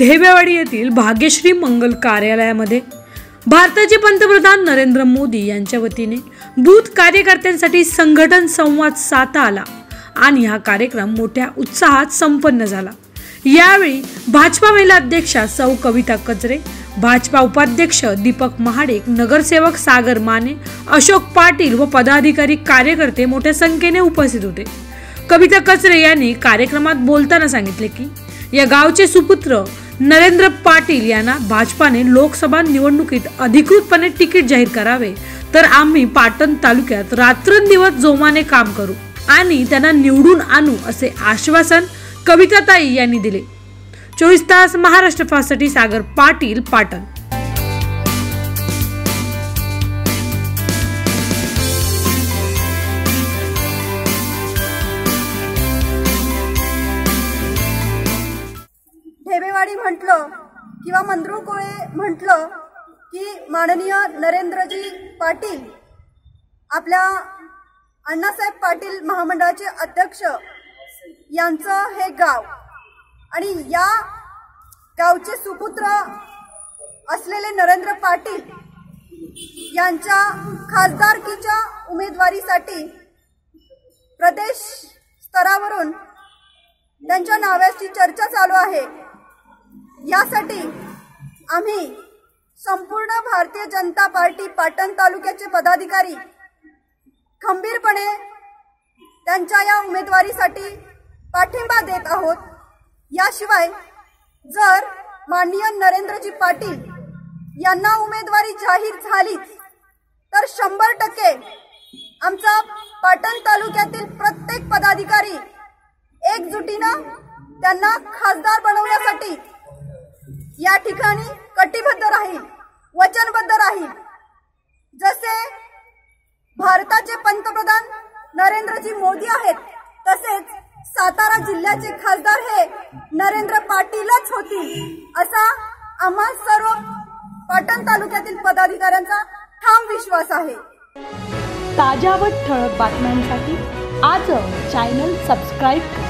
ढेबेवाडी येथील भाग्यश्री मंगल कार्यालयामध्ये भारताचे पंतप्रधान नरेंद्र मोदी यांच्या वतीने बूथ कार्यकर्त्यांसाठी संघटन संवाद साधता आला आणि हा कार्यक्रम मोठ्या उत्साहात संपन्न झाला. यावेळी भाजपा महिला अध्यक्षा सौ कविता कचरे भाजपा उपाध्यक्ष दीपक महाडिक नगरसेवक सागर माने अशोक पाटील व पदाधिकारी कार्यकर्ते मोठ्या संख्येने उपस्थित होते. कविता कचरे यांनी कार्यक्रमात बोलताना सांगितले की या गावचे सुपुत्र नरेंद्र पाटील यांना भाजपाने लोकसभा निवडणुकीत अधिकृतपणे तिकीट जाहीर करावे. तर आम्ही पाटण तालुक्यात रात्रंदिवस जोमाने काम करू आणि त्यांना निवडून आणू असे आश्वासन कविताताई यांनी दिले. चोवीस तास महाराष्ट्र फासाठी सागर पाटील पाटण. ढेबेवाडी म्हटलं किंवा मंद्रुळकोळे म्हटलं की माननीय नरेंद्रजी पाटील आपल्या अण्णासाहेब पाटील महामंडळाचे अध्यक्ष यांचं हे गाव आणि या गावचे सुपुत्र असलेले नरेंद्र पाटील यांच्या खासदारकीच्या उमेदवारीसाठी प्रदेश स्तरावरून त्यांच्या नावाची चर्चा चालू आहे. यासाठी आम्ही संपूर्ण भारतीय जनता पार्टी पाटण तालुक्याचे पदाधिकारी खंबीरपणे त्यांच्या या उमेदवारीसाठी पाठिंबा देत आहोत. याशिवाय जर माननीय नरेंद्रजी पाटील यांना उमेदवारी जाहीर झालीच तर शंभर टक्के आमचा पाटण तालुक्यातील प्रत्येक पदाधिकारी एकजुटीनं त्यांना खासदार बनवण्यासाठी या ठिकाणी कटिबद्ध राहील वचनबद्ध राहील. जसे भारताचे पंतप्रधान नरेंद्रजी मोदी आहेत तसेच सातारा जिल्ह्याचे खासदार हे नरेंद्र पाटीलच होतील असा आम्हा सर्व पाटण तालुक्यातील पदाधिकाऱ्यांचा ठाम विश्वास आहे. ताज्या व ठळक बातम्यांसाठी आज चॅनल सबस्क्राईब करा.